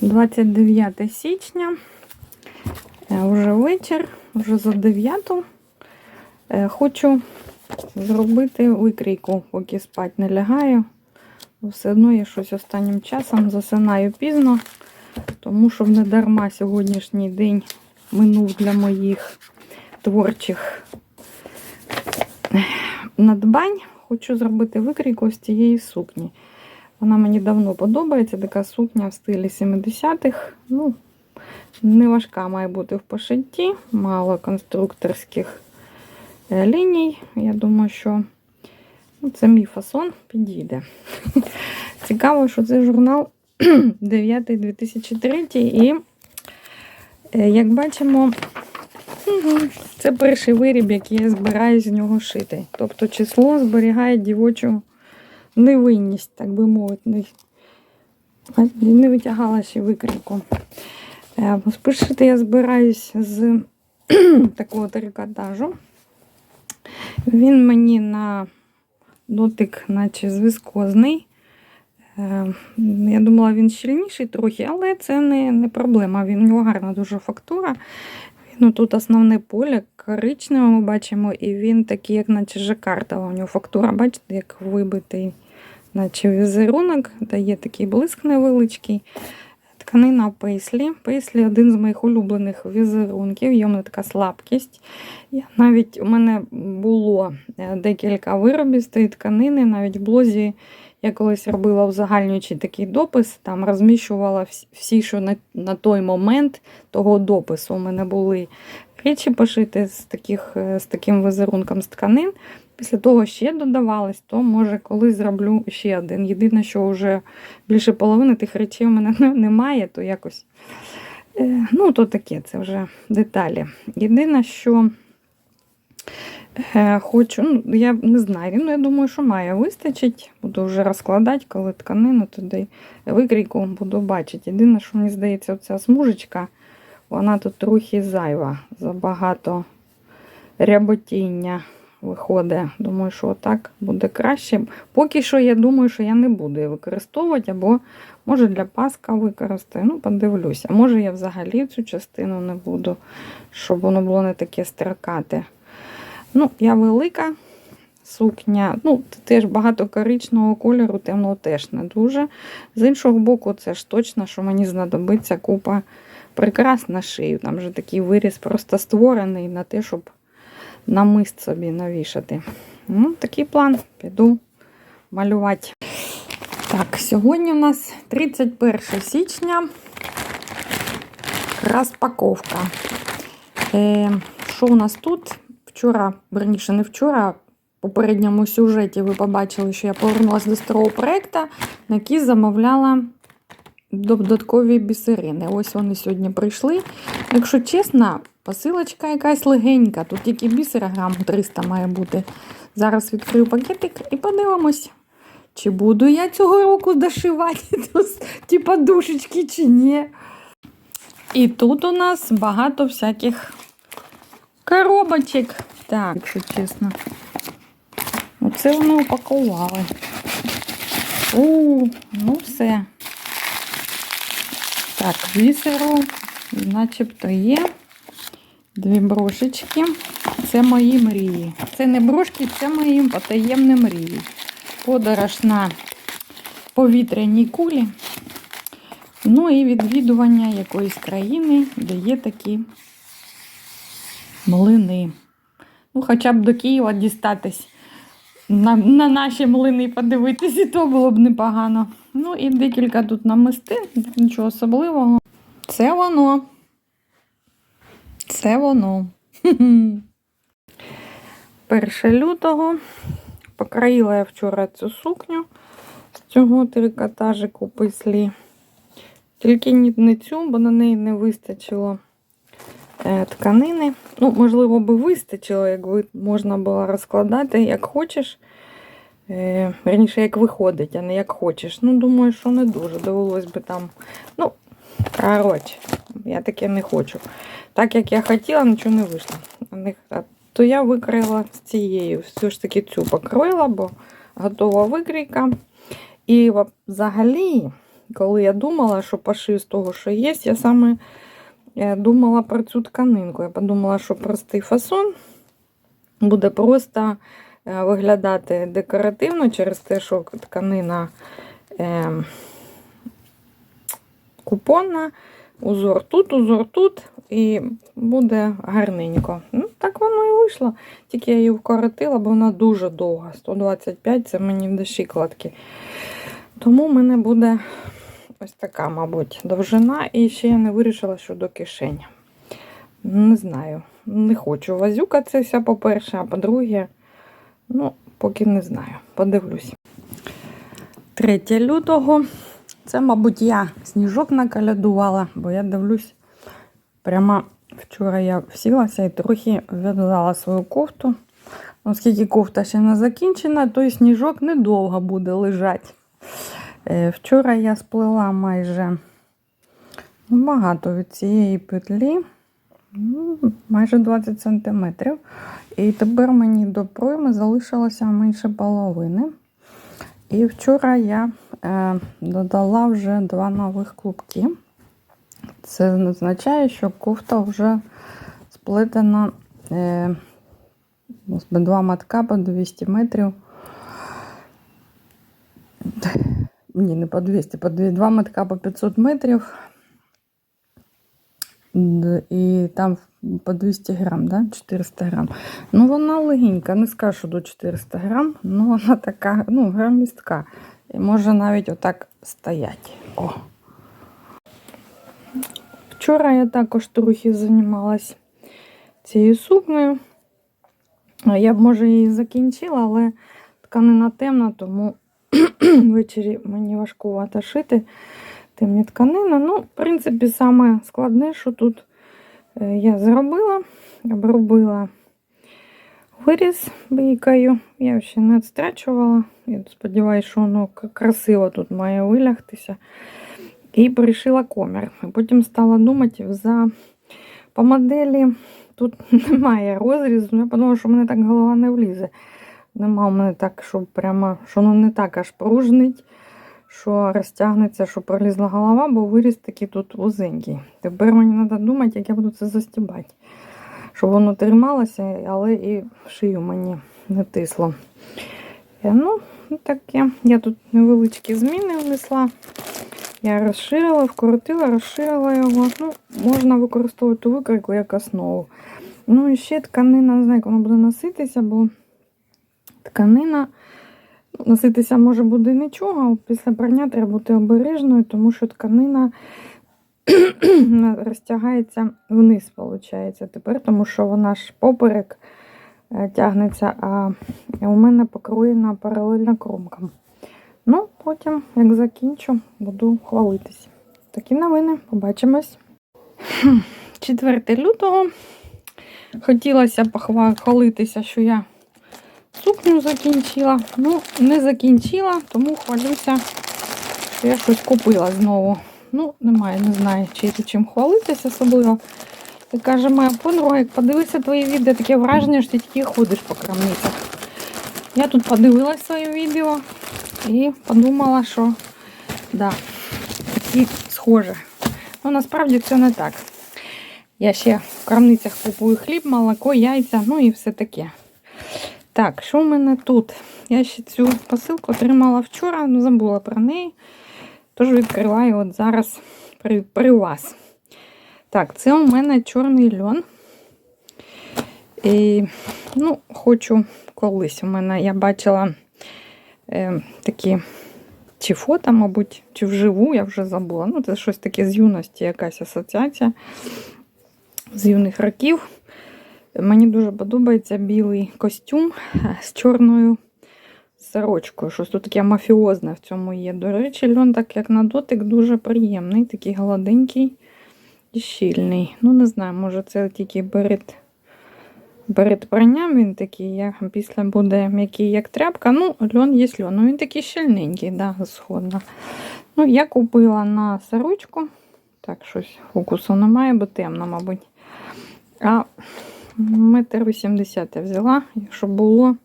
29 січня. Е, Вже вечір, вже за 9. Е, Хочу зробити викрійку, поки спати не лягаю. Все одно я щось останнім часом засинаю пізно, тому що не дарма сьогоднішній день минув для моїх творчих надбань. Хочу зробити викрійку з цієї сукні. Вона мені давно подобається, така сукня в стилі 70-х. Ну, не важка має бути в пошитті, мало конструкторських е, ліній. Я думаю, що ну, це мій фасон підійде. Цікаво, що це журнал 9-2003 і, е, як бачимо, це перший виріб, який я збираюсь з нього шити. Тобто число зберігає дівочу невинність, так би мовити. Не, не витягала ще викрійку. Е, Спишити я збираюсь з такого трикотажу. Він мені на дотик, наче звискозний. Е, Я думала, він щільніший трохи, але це не, не проблема. Він у нього гарна дуже фактура. Ну, тут основне поле коричневе ми бачимо, і він такий, як наче жакартова. У нього фактура, бачите, як вибитий, наче візерунок, дає такий блиск невеличкий. Тканина пейслі. Пейслі один з моїх улюблених візерунків, мене така слабкість. Навіть у мене було е, декілька виробів з цієї тканини, навіть в блозі я колись робила узагальнюючий такий допис, там розміщувала всі- всі, що на, на той момент того допису у мене були речі пошити з, таких, е, з таким візерунком з тканин. Після того ще додавалось, то може колись зроблю ще один. Єдине, що вже більше половини тих речей у мене немає, то якось. е, Ну, то таке, це вже деталі. Єдине, що е, хочу, ну, я не знаю, ну, я думаю, що має вистачить. Буду вже розкладати, коли тканину туди викрійку буду бачити. Єдине, що мені здається, оця смужечка, вона тут трохи зайва, забагато ряботіння виходить. Думаю, що отак буде краще. Поки що я думаю, що я не буду її використовувати, або може для паска використаю. Ну, подивлюся. Може я взагалі цю частину не буду, щоб воно було не таке строкате. Ну, я велика сукня. Ну, теж багато коричного кольору, темного теж не дуже. З іншого боку, це ж точно, що мені знадобиться купа прикрас на шию. Там же такий виріз просто створений на те, щоб намист собі навішати. Ну, такий план. Піду малювати. Так, сьогодні у нас 31 січня. Розпаковка. Е, що у нас тут? Вчора, верніше, не вчора, в попередньому сюжеті ви побачили, що я повернулася до старого проєкту, на який замовляла додаткові бісерини. Ось вони сьогодні прийшли. Якщо чесно, посилочка якась легенька. Тут тільки бісера грам 300 має бути. Зараз відкрию пакетик і подивимось, чи буду я цього року дошивати ті подушечки, чи ні. І тут у нас багато всяких коробочок. Так, якщо чесно. Оце вони упакували. У, ну все. Так, бісеру, начебто є. Дві брошечки. Це мої мрії. Це не брошки, це мої потаємні мрії. Подорож на повітряній кулі. Ну і відвідування якоїсь країни, де є такі млини. Ну, хоча б до Києва дістатись на, на наші млини подивитись, і то було б непогано. Ну і декілька тут намистин, нічого особливого. Це воно. Це воно. 1 лютого. Покроїла я вчора цю сукню з цього трикотажику пислі. Тільки не цю, бо на неї не вистачило е, тканини. Ну, можливо, би вистачило, якби можна було розкладати як хочеш. Е, Верніше, як виходить, а не як хочеш. Ну, думаю, що не дуже. Довелось би там. Ну, коротше, я таке не хочу. Так як я хотіла, нічого не вийшло. То я викрила з цією. Все ж таки цю покроїла, бо готова викрійка. І взагалі, коли я думала, що пошию з того, що є, я саме е, думала про цю тканинку. Я подумала, що простий фасон буде просто е, виглядати декоративно через те, що тканина е, купонна, узор тут, узор тут, і буде гарненько. Ну, так воно і вийшло. Тільки я її вкоротила, бо вона дуже довга. 125 це мені до щиколотки. Тому в мене буде ось така, мабуть, довжина. І ще я не вирішила щодо кишень. Не знаю. Не хочу вазюкатися, по-перше, а по-друге, ну, поки не знаю. Подивлюсь. 3 лютого. Це, мабуть, я сніжок накалядувала, бо я дивлюсь, прямо вчора я сілася і трохи віддала свою кофту. Оскільки кофта ще не закінчена, то і сніжок недовго буде лежати. Е, Вчора я сплела майже багато від цієї петлі, ну, майже 20 см. І тепер мені до пройми залишилося менше половини. І вчора я додала вже два нових клубки. Це означає, що кофта вже сплетена е, два матка по 200 метрів. Ні, не по 200, по 2, два матка по 500 метрів. І там по 200 грам, да? 400 грам. Ну, вона легенька, не скажу, що до 400 грам, ну вона така, ну, грамістка. І може навіть отак стояти. О. Вчора я також трохи займалась цією сукнею. Я б, може, її закінчила, але тканина темна, тому ввечері мені важкувато шити темні тканини. Ну, в принципі, саме складне, що тут е, я зробила, обробила виріз бійкою. Я ще не відстрачувала. Я сподіваюся, що воно красиво тут має вилягтися. І пришила комір. Потім стала думати за по моделі. Тут немає розрізу. Я подумала, що в мене так голова не влізе. Нема в мене так, щоб прямо, що воно не так аж пружнить, що розтягнеться, що пролізла голова, бо виріз такий тут вузенький. Тепер мені треба думати, як я буду це застібати. Щоб воно трималося, але і в шию мені не тисло. Е, Ну, таке. Я тут невеличкі зміни внесла. Я розширила, вкоротила, розширила його. Ну, можна використовувати викройку як основу. Ну і ще тканина, не знаю, як вона буде носитися, бо тканина ну, носитися може буде нічого, після прання треба бути обережною, тому що тканина розтягається вниз, виходить, тепер, тому що вона ж поперек е, тягнеться, а у мене покроєна паралельно кромкам. Ну, потім, як закінчу, буду хвалитись. Такі новини, побачимось. 4 лютого. Хотілося похвалитися, що я сукню закінчила. Ну, не закінчила, тому хвалюся, що я щось купила знову. Ну, немає, не знаю, чи чим хвалитися особливо. І каже, моя подруга, як подивися твої відео, таке враження, що ти тільки ходиш по крамницях. Я тут подивилась своє відео і подумала, що да, такі схоже. Ну, насправді це не так. Я ще в крамницях купую хліб, молоко, яйця, ну і все таке. Так, що в мене тут? Я ще цю посилку отримала вчора, ну забула про неї. Тож відкриваю от зараз при, при вас. Так, це у мене чорний льон. І, ну, хочу колись. У мене я бачила е, такі чи фото, мабуть, чи вживу, я вже забула. Ну, це щось таке з юності, якась асоціація з юних років. Мені дуже подобається білий костюм з чорною сорочкою. Щось тут таке мафіозне в цьому є. До речі, льон, так як на дотик, дуже приємний, такий гладенький і щільний. Ну, не знаю, може це тільки перед, перед пранням він такий, як після буде м'який, як тряпка. Ну, льон є льон. Ну, він такий щільненький, да, згодна. Ну, я купила на сорочку. Так, щось фокусу немає, бо темно, мабуть. А метр вісімдесят я взяла, щоб було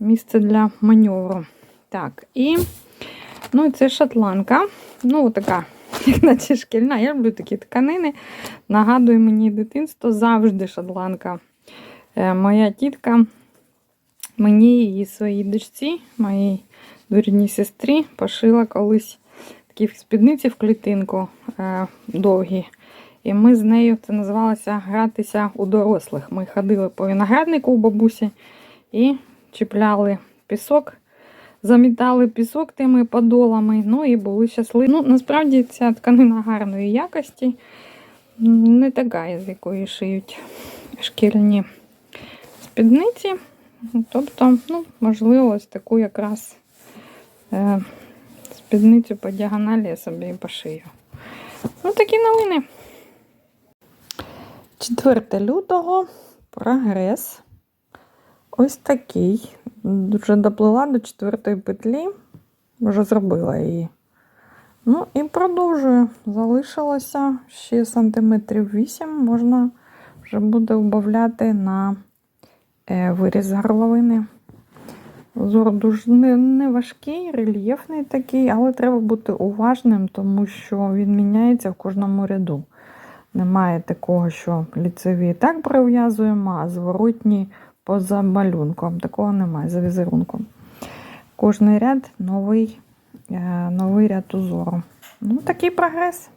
місце для маневру. Так, і Ну, це шотландка. Ну, така, наче шкільна. Я люблю такі тканини. Нагадує мені дитинство завжди шотландка. Е, моя тітка мені і своїй дочці, моїй дворідній сестрі, пошила колись такі спідниці в клітинку е, довгі. І ми з нею це називалося гратися у дорослих. Ми ходили по винограднику у бабусі і чіпляли пісок, замітали пісок тими подолами, ну і були щасливі. Ну, насправді ця тканина гарної якості, не така, з якої шиють шкільні спідниці. Тобто, ну, можливо, ось таку якраз е, спідницю по діагоналі я собі пошию. Ну, такі новини. 4 лютого прогрес. Ось такий. Вже доплила до четвертої петлі, вже зробила її. Ну і продовжую. Залишилося ще сантиметрів 8, можна вже буде вбавляти на е, виріз горловини. Узор дуже не, не важкий, рельєфний такий, але треба бути уважним, тому що він міняється в кожному ряду. Немає такого, що ліцеві так прив'язуємо, а зворотні поза малюнком. Такого немає, за візерунком. Кожний ряд новий, е, новий ряд узору. Ну, такий прогрес.